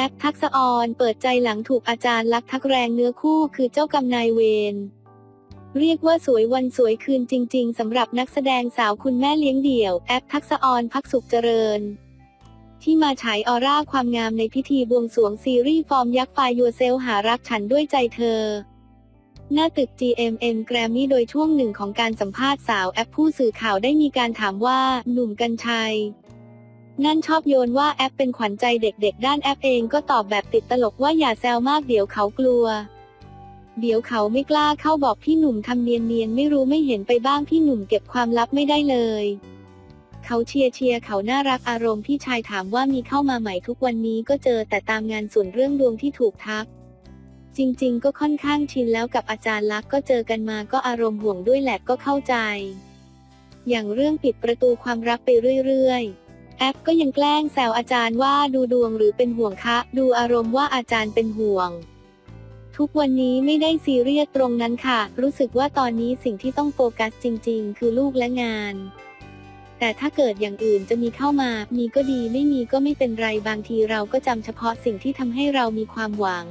แอปทักษออนเปิดใจหลังถูกอาจารย์ลักทักแรงเนื้อคู่คือเจ้ากรรมนายเวรเรียกว่าสวยวันสวยคืนจริง ๆสำหรับนักแสดงสาวคุณแม่เลี้ยงเดี่ยว แอปทักษออนพักสุขเจริญ ที่มาฉายออร่าความงามในพิธีบวงสรวงซีรีส์ฟอร์มยักษ์ไฟยัวเซลหารักฉันด้วยใจเธอ หน้าตึก GMM Grammy โดยช่วงหนึ่งของการสัมภาษณ์สาวแอปผู้สื่อข่าวได้มีการถามว่าหนุ่มกัญชัย นั่นชอบโยนว่าแอปเป็นขวัญใจเด็กๆ ด้านแอปเองก็ตอบแบบติดตลกว่าอย่าแซวมากเดี๋ยวเขากลัว เดี๋ยวเขาไม่กล้าเข้าบอกพี่หนุ่มทำเนียนๆไม่รู้ไม่เห็นไปบ้างพี่หนุ่มเก็บความลับไม่ได้เลยเขาเชียร์เชียร์เขาน่ารักอารมณ์พี่ชายถามว่ามีเข้ามาใหม่ทุกวันนี้ก็เจอแต่ตามงานส่วนเรื่องดวงที่ถูกทัก จริงๆ ก็ค่อนข้างชินแล้วกับอาจารย์ลักษ์ก็เจอกันมาก็อารมณ์ห่วงด้วยแหละก็เข้าใจ อย่างเรื่องปิดประตูความรักไปเรื่อยๆ แอปก็ยังแกล้งแซวอาจารย์ว่าดูดวงหรือเป็นห่วงคะ ดูอารมณ์ว่าอาจารย์เป็นห่วง ทุกวันนี้ไม่ได้ซีเรียสตรงนั้นค่ะ รู้สึกว่าตอนนี้สิ่งที่ต้องโฟกัสจริง ๆ คือลูกและงาน แต่ถ้าเกิดอย่างอื่นจะมีเข้ามา มีก็ดีไม่มีก็ไม่เป็นไรบางทีเราก็จำเฉพาะสิ่งที่ทำให้เรามีความหวัง